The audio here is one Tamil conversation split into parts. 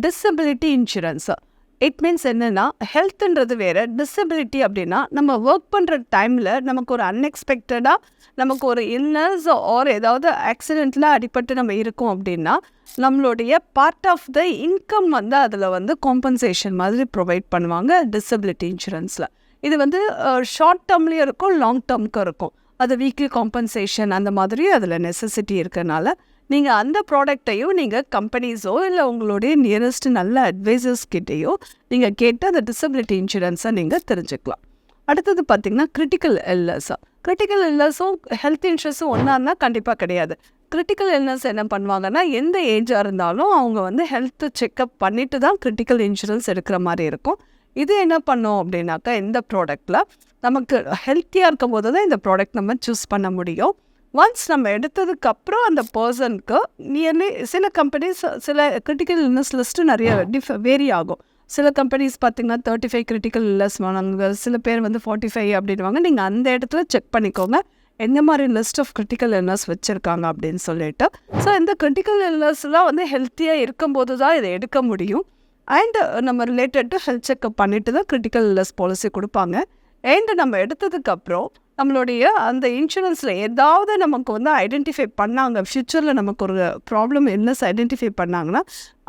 டிசபிலிட்டி இன்சூரன்ஸ் இட் மீன்ஸ் என்னென்னா ஹெல்த்துன்றது வேறு டிசபிலிட்டி அப்படின்னா நம்ம ஒர்க் பண்ணுற டைமில் நமக்கு ஒரு அன்எக்ஸ்பெக்டடாக நமக்கு ஒரு இல்னஸ் ஆர் ஏதாவது ஆக்சிடெண்ட்டில் அடிபட்டு நம்ம இருக்கோம் அப்படின்னா நம்மளுடைய பார்ட் ஆஃப் த இன்கம் வந்து அதில் வந்து காம்பன்சேஷன் மாதிரி ப்ரொவைட் பண்ணுவாங்க டிசபிலிட்டி இன்சூரன்ஸில் இது வந்து ஷார்ட் டேர்ம்லேயும் இருக்கும் லாங் டேர்முக்கும் இருக்கும். அது வீக்லி காம்பன்சேஷன் அந்த மாதிரி அதில் நெசசிட்டி இருக்கனால நீங்கள் அந்த ப்ராடக்டையும் நீங்கள் கம்பெனிஸோ இல்லை உங்களுடைய நியரஸ்ட் நல்ல அட்வைசர்ஸ் கிட்டேயோ நீங்கள் கேட்டு அந்த டிசபிலிட்டி இன்சூரன்ஸை நீங்கள் தெரிஞ்சுக்கலாம். அடுத்தது பார்த்தீங்கன்னா கிரிட்டிக்கல் இல்னஸ்ஸாக கிரிட்டிக்கல் இல்னஸும் ஹெல்த் இன்சூரன்ஸும் ஒன்றா இருந்தால் கண்டிப்பாக கிடையாது. கிரிட்டிக்கல் இல்னஸ் என்ன பண்ணுவாங்கன்னா எந்த ஏஜாக இருந்தாலும் அவங்க வந்து ஹெல்த் செக்கப் பண்ணிட்டு தான் கிரிட்டிக்கல் இன்சூரன்ஸ் எடுக்கிற மாதிரி இருக்கும். இது என்ன பண்ணோம் அப்படின்னாக்கா இந்த ப்ராடக்டில் நமக்கு ஹெல்த்தியாக இருக்கும் போது தான் இந்த ப்ராடக்ட் நம்ம சூஸ் பண்ண முடியும். ஒன்ஸ் நம்ம எடுத்ததுக்கு அப்புறம் அந்த பர்சனுக்கு நியர்லி சில கம்பெனிஸ் சில கிரிட்டிக்கல் இல்னஸ் லிஸ்ட்டு நிறைய டிஃப் வேரி ஆகும். சில கம்பெனிஸ் பார்த்தீங்கன்னா தேர்ட்டி ஃபைவ் கிரிட்டிக்கல் இல்னஸ் வாங்க சில பேர் வந்து ஃபார்ட்டி ஃபைவ் அப்படின்வாங்க நீங்கள் அந்த இடத்துல செக் பண்ணிக்கோங்க. எந்த மாதிரி லிஸ்ட் ஆஃப் கிரிட்டிக்கல் இல்னஸ் வச்சுருக்காங்க அப்படின்னு சொல்லிட்டு. ஸோ இந்த கிரிட்டிக்கல் இல்னஸ்லாம் வந்து ஹெல்த்தியாக இருக்கும்போது தான் இதை எடுக்க முடியும். அண்ட் நம்ம ரிலேட்டட் டு ஹெல்த் செக்அப் பண்ணிட்டு தான் கிரிட்டிக்கல் இல்னஸ் பாலிசி கொடுப்பாங்க. அண்ட் நம்ம எடுத்ததுக்கப்புறம் நம்மளுடைய அந்த இன்சூரன்ஸில் ஏதாவது நமக்கு வந்து ஐடென்டிஃபை பண்ணாங்க. ஃப்யூச்சரில் நமக்கு ஒரு ப்ராப்ளம் என்ன ஐடென்டிஃபை பண்ணாங்கன்னா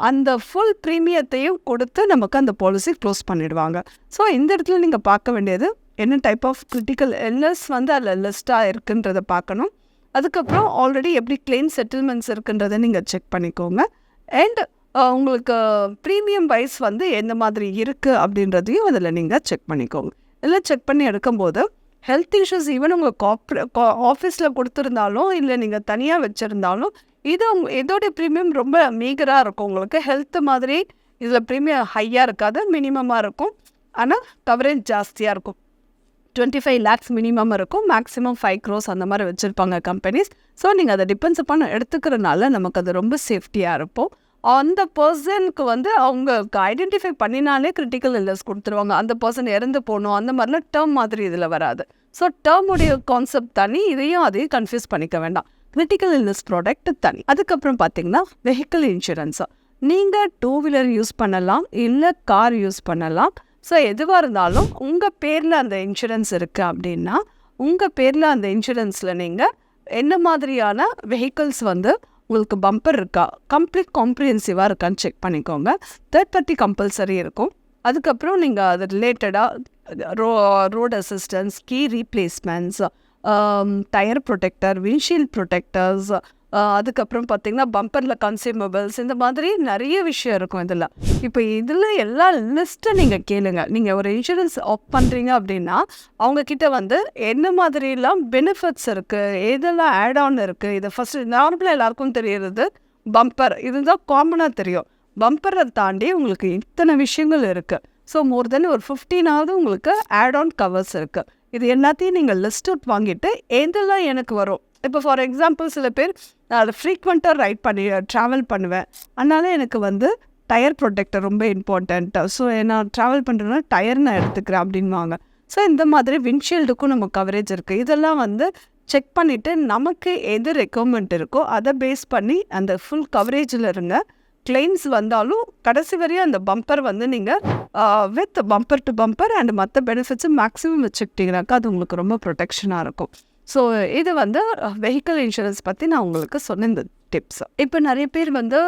அந்த ஃபுல் ப்ரீமியத்தையும் கொடுத்து நமக்கு அந்த பாலிசி க்ளோஸ் பண்ணிடுவாங்க. ஸோ இந்த இடத்துல நீங்கள் பார்க்க வேண்டியது என்ன டைப் ஆஃப் கிரிட்டிக்கல் எல்னஸ் வந்து அதில் லிஸ்ட்டாக இருக்குன்றதை பார்க்கணும். அதுக்கப்புறம் ஆல்ரெடி எப்படி கிளைம் செட்டில்மெண்ட்ஸ் இருக்குன்றதை நீங்கள் செக் பண்ணிக்கோங்க. அண்ட் உங்களுக்கு ப்ரீமியம் வைஸ் வந்து எந்த மாதிரி இருக்குது அப்படின்றதையும் அதில் நீங்கள் செக் பண்ணிக்கோங்க. இல்லை செக் பண்ணி எடுக்கும்போது ஹெல்த் இஷ்யூஸ் ஈவன் உங்கள் கா ஆஃபீஸில் கொடுத்துருந்தாலும் இல்லை நீங்கள் தனியாக வச்சுருந்தாலும் இது உங்க இதோடைய ப்ரீமியம் ரொம்ப மீகராக இருக்கும் உங்களுக்கு. ஹெல்த்து மாதிரி இதில் ப்ரீமியம் ஹையாக இருக்காது மினிமமாக இருக்கும். ஆனால் கவரேஜ் ஜாஸ்தியாக இருக்கும். டுவெண்ட்டி ஃபைவ் லேக்ஸ் மினிமம் இருக்கும். மேக்ஸிமம் ஃபைவ் க்ரோஸ் அந்த மாதிரி வச்சுருப்பாங்க கம்பெனிஸ் ஸோ நீங்கள் அதை டிபெண்ட்ஸ் பண்ண எடுத்துக்கிறனால நமக்கு அது ரொம்ப சேஃப்டியாக இருப்போம் அந்த பர்சனுக்கு வந்து அவங்களுக்கு ஐடென்டிஃபை பண்ணினாலே கிரிட்டிக்கல் இல்னஸ் கொடுத்துருவாங்க. அந்த பர்சன் இறந்து போகணும் அந்த மாதிரிலாம் டேர்ம் மாதிரி இதில் வராது. ஸோ டேர்முடைய கான்செப்ட் தனி இதையும் அதையும் கன்ஃபியூஸ் பண்ணிக்க வேண்டாம். கிரிட்டிக்கல் இல்னஸ் ப்ராடக்ட் தனி. அதுக்கப்புறம் பார்த்தீங்கன்னா வெஹிக்கிள் இன்சூரன்ஸு நீங்கள் டூ வீலர் யூஸ் பண்ணலாம் இல்லை கார் யூஸ் பண்ணலாம். ஸோ எதுவாக இருந்தாலும் உங்கள் பேரில் அந்த இன்சூரன்ஸ் இருக்குது அப்படின்னா உங்கள் பேரில் அந்த இன்சூரன்ஸில் நீங்கள் என்ன மாதிரியான வெஹிக்கிள்ஸ் வந்து உங்களுக்கு பம்பர் இருக்கா? கம்ப்ளீட் காம்ப்ரிஹென்சிவாக இருக்கான்னு செக் பண்ணிக்கோங்க. தேர்ட் பார்ட்டி கம்பல்சரி இருக்கும். அதுக்கப்புறம் நீங்கள் அது ரிலேட்டடாக row road assistance key replacements tyre protector windshield protectors அதுக்கப்புறம் பார்த்தீங்கன்னா பம்பரில் கன்சியூமபிள்ஸ் இந்த மாதிரி நிறைய விஷயம் இருக்கும் இதில். இப்போ இதில் எல்லா லிஸ்ட்டை நீங்கள் கேளுங்க. நீங்கள் ஒரு இன்சூரன்ஸ் ஆப் பண்ணுறீங்க அப்படின்னா அவங்கக்கிட்ட வந்து என்ன மாதிரிலாம் பெனிஃபிட்ஸ் இருக்குது எதெல்லாம் ஆட் ஆன் இருக்குது இதை ஃபஸ்ட்டு நார்மலாக எல்லாருக்கும் தெரியறது பம்பர் இதுதான் காமனாக தெரியும். பம்பரை தாண்டி உங்களுக்கு இத்தனை விஷயங்கள் இருக்குது ஸோ மோர் தென் ஒரு ஃபிஃப்டீனாவது உங்களுக்கு ஆட் ஆன் கவர்ஸ் இருக்குது இது எல்லாத்தையும் நீங்கள் லிஸ்ட் அவுட் வாங்கிட்டு எதெல்லாம் எனக்கு வரும்? இப்போ ஃபார் எக்ஸாம்பிள் சில பேர் நான் ஃப்ரீக்வெண்ட்டாக ரைட் பண்ணி ட்ராவல் பண்ணுவேன். அதனால எனக்கு வந்து டயர் ப்ரொடெக்டர் ரொம்ப இம்பார்ட்டண்ட்டு ஸோ நான் ட்ராவல் பண்ணுறேன்னா டயர் நான் எடுத்துக்கிறேன் அப்படின்வாங்க ஸோ இந்த மாதிரி விண்ட்ஷீல்டுக்கும் நம்ம கவரேஜ் இருக்குது இதெல்லாம் வந்து செக் பண்ணிவிட்டு நமக்கு எது ரெக்குவர்மெண்ட் இருக்கோ அதை பேஸ் பண்ணி அந்த ஃபுல் கவரேஜில் இருங்க. கிளைம்ஸ் வந்தாலும் கடைசி வரையும் அந்த பம்பர் வந்து நீங்கள் with bumper to bumper and மற்ற பெனிஃபிட்ஸும் மேக்ஸிமம் வச்சுக்கிட்டிங்கனாக்கா அது உங்களுக்கு ரொம்ப ப்ரொடெக்ஷனாக இருக்கும். ஸோ இது வந்து வெஹிக்கிள் இன்சூரன்ஸ் பற்றி நான் உங்களுக்கு சொன்ன இந்த டிப்ஸ் இப்போ நிறைய பேர் வந்து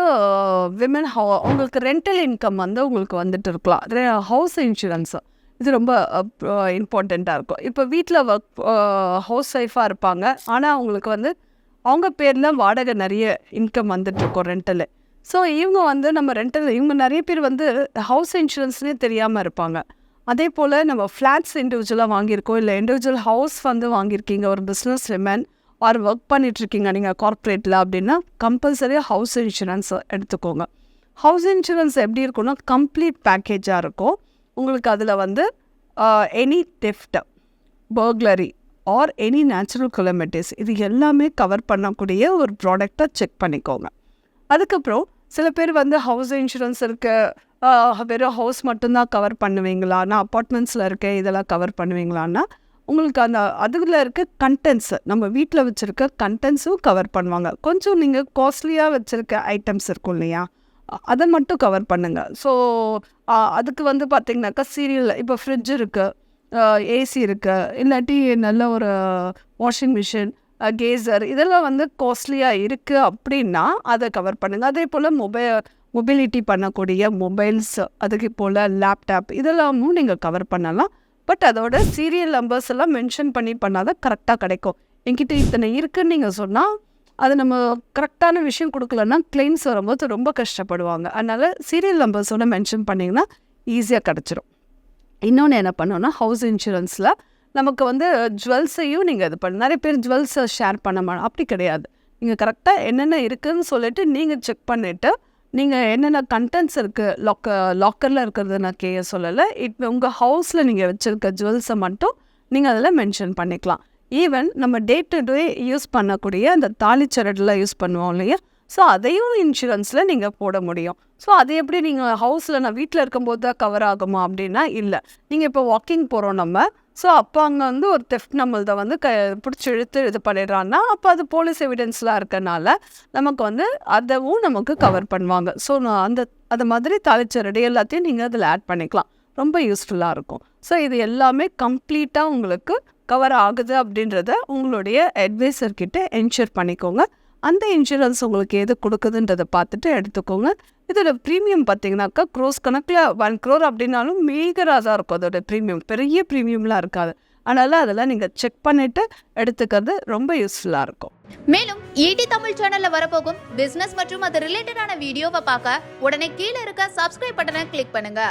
விமன் ஹவு உங்களுக்கு ரெண்டல் இன்கம் வந்து உங்களுக்கு வந்துட்டு இருக்கலாம். ஹவுஸ் இன்சூரன்ஸ் இது ரொம்ப uh, இம்பார்ட்டண்ட்டாக இருக்கும். இப்போ வீட்டில் ஒர்க் ஹவுஸ் ஒய்ஃபாக இருப்பாங்க. ஆனால் அவங்களுக்கு வந்து அவங்க பேரில் வாடகை நிறைய இன்கம் வந்துட்டுருக்கோம் ரெண்டலு ஸோ இவங்க வந்து நம்ம ரெண்டல் இவங்க நிறைய பேர் வந்து ஹவுஸ் இன்சூரன்ஸ்னே தெரியாமல் இருப்பாங்க. அதே போல் நம்ம ஃப்ளாட்ஸ் இண்டிவிஜுவலாக வாங்கியிருக்கோம். இல்லை இண்டிவிஜுவல் ஹவுஸ் வந்து வாங்கியிருக்கீங்க. ஒரு பிஸ்னஸ் விமன் ஆர் ஒர்க் பண்ணிகிட்ருக்கீங்க நீங்கள் கார்ப்பரேட்டில் அப்படின்னா கம்பல்சரியாக ஹவுஸ் இன்சூரன்ஸ் எடுத்துக்கோங்க. ஹவுஸ் இன்சூரன்ஸ் எப்படி இருக்கும்னா கம்ப்ளீட் பேக்கேஜாக இருக்கும். உங்களுக்கு அதில் வந்து any theft burglary or any natural calamities இது எல்லாமே கவர் பண்ணக்கூடிய ஒரு ப்ராடக்டாக செக் பண்ணிக்கோங்க. அதுக்கப்புறம் சில பேர் வந்து ஹவுஸ் இன்சூரன்ஸ் இருக்க. வெறும் ஹவுஸ் மட்டும்தான் கவர் பண்ணுவீங்களா? நான் அப்பார்ட்மெண்ட்ஸில் இருக்கேன் இதெல்லாம் கவர் பண்ணுவீங்களான்னா உங்களுக்கு அந்த அதில் இருக்க கண்டென்ட்ஸு நம்ம வீட்டில் வச்சுருக்க கண்டென்ட்ஸும் கவர் பண்ணுவாங்க. கொஞ்சம் நீங்கள் காஸ்ட்லியாக வச்சுருக்க ஐட்டம்ஸ் இருக்கும் இல்லையா? அதை மட்டும் கவர் பண்ணுங்கள் ஸோ அதுக்கு வந்து பார்த்திங்கனாக்கா சீரியல் இப்போ ஃப்ரிட்ஜ் இருக்குது ஏசி இருக்குது இல்லாட்டி நல்ல ஒரு வாஷிங் மிஷின் கேசர் இதெல்லாம் வந்து காஸ்ட்லியாக இருக்குது அப்படின்னா அதை கவர் பண்ணுங்கள் அதே போல் மொபைல் மொபிலிட்டி பண்ணக்கூடிய மொபைல்ஸ் அதுக்கு போல் லேப்டாப் இதெல்லாமும் நீங்கள் கவர் பண்ணலாம். பட் அதோட சீரியல் நம்பர்ஸ் எல்லாம் மென்ஷன் பண்ணி பண்ணால் தான் கரெக்டாக கிடைக்கும். என்கிட்ட இத்தனை இருக்குன்னு நீங்கள் சொன்னால் அது நம்ம கரெக்டான விஷயம் கொடுக்கலன்னா கிளைம்ஸ் வரும்போது ரொம்ப கஷ்டப்படுவாங்க. அதனால் சீரியல் நம்பர்ஸோட மென்ஷன் பண்ணிங்கன்னா ஈஸியாக கிடச்சிரும். இன்னொன்று என்ன பண்ணோன்னா ஹவுஸ் இன்சூரன்ஸில் நமக்கு வந்து ஜுவல்ஸையும் நீங்கள் இது பண்ண நிறைய பேர் ஜுவல்ஸை ஷேர் பண்ண மாட்டோம் அப்படி கிடையாது. நீங்கள் கரெக்டாக என்னென்ன இருக்குதுன்னு சொல்லிட்டு நீங்கள் செக் பண்ணிவிட்டு நீங்கள் என்னென்ன கண்டென்ட்ஸ் இருக்குது லாக்க லாக்கரில் இருக்கிறது நான் கேட்க சொல்லலை. இட் உங்கள் ஹவுஸில் நீங்கள் வச்சுருக்க ஜுவல்ஸை மட்டும் நீங்கள் அதில் மென்ஷன் பண்ணிக்கலாம். ஈவன் நம்ம டே டு டே யூஸ் பண்ணக்கூடிய அந்த தாலிச்சரடில் யூஸ் பண்ணுவோம் இல்லையா? ஸோ அதையும் இன்சூரன்ஸில் நீங்கள் போட முடியும். ஸோ அது எப்படி நீங்கள் ஹவுஸில் நான் வீட்டில் இருக்கும்போது தான் கவர் ஆகுமா அப்படின்னா இல்லை. நீங்கள் இப்போ வாக்கிங் போகிறோம் நம்ம. ஸோ அப்போ அங்கே வந்து ஒரு தெஃப்ட் நம்மள்த வந்து க பிடிச்சி இழுத்து இது பண்ணிடுறான்னா அப்போ அது போலீஸ் எவிடன்ஸ்லாம் இருக்கனால நமக்கு வந்து அதுவும் நமக்கு கவர் பண்ணுவாங்க. ஸோ நான் அந்த அது மாதிரி தாளிச்சரடி எல்லாத்தையும் நீங்கள் அதில் ஆட் பண்ணிக்கலாம். ரொம்ப யூஸ்ஃபுல்லாக இருக்கும். ஸோ இது எல்லாமே கம்ப்ளீட்டாக உங்களுக்கு கவர் ஆகுது அப்படின்றத உங்களுடைய அட்வைசர்கிட்ட என்ஷூர் பண்ணிக்கோங்க. அந்த இன்சூரன்ஸ் உங்களுக்கு எது கொடுக்குதுன்றதை பார்த்துட்டு எடுத்துக்கோங்க. இதோட ப்ரீமியம் பார்த்தீங்கன்னாக்கா க்ரோஸ் கணக்கில் ஒன் க்ரோர் அப்படின்னாலும் மேகராக தான் இருக்கும். அதோட ப்ரீமியம் பெரிய ப்ரீமியம்லாம் இருக்காது. அதனால் அதெல்லாம் நீங்கள் செக் பண்ணிவிட்டு எடுத்துக்கிறது ரொம்ப யூஸ்ஃபுல்லாக இருக்கும். மேலும் ஈடி தமிழ் சேனல்ல வரப்போகும் பிசினஸ் மற்றும் அது ரிலேட்டடான வீடியோவை பார்க்க உடனே கீழே இருக்க சப்ஸ்கிரைப் பட்டனை கிளிக் பண்ணுங்க.